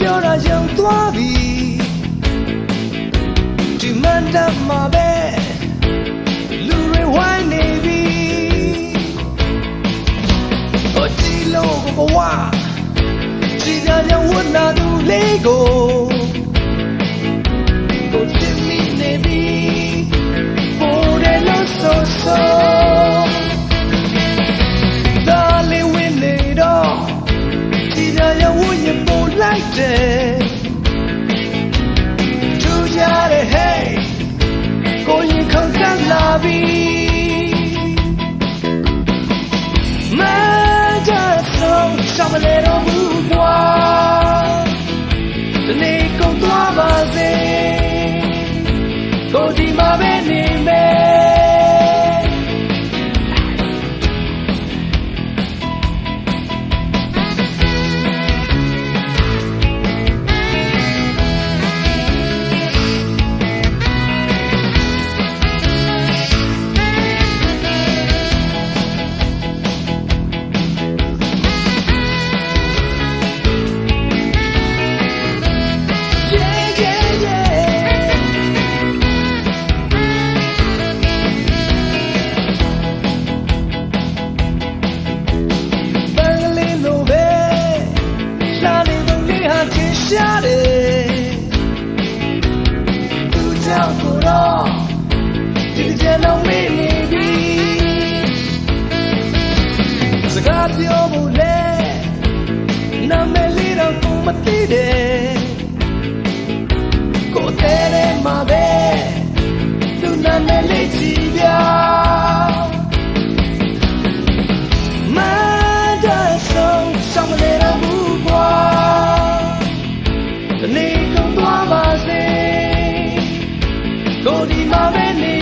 ပြောတာယုံသွားပြီဒီမန်တမှာပဲ ဘဝဒီကြတဲ့ဝတ်နာသူလေးကိုကိုချစ်မိနေပြီပေါ်တယ်လို့ဆိုဆို Darling, we need all. ဒီရရဝရင်ပေါ်လိုက်တယ်သူကြတဲ့ hey ကိုရင်ခံစားလာပြီမကြဆုံး ရှောင်းမလဲတော့ဘူးကွာဒီနေ့ကုန်သွားပါစေကိုဒီမှာပဲနေ လုံးမေ့နေပြီစကားပြောဖို့လဲနာမည်လေးတော့ကိုမသိတယ်ကိုသေးတယ်မှာပဲသူနာမည်လေးကြည့်ပြမန္တဆုံးဆောင်မလဲတော့ဘူးကွာဒီနေ့ကုန်သွားပါစေကိုဒီမှာပဲနေ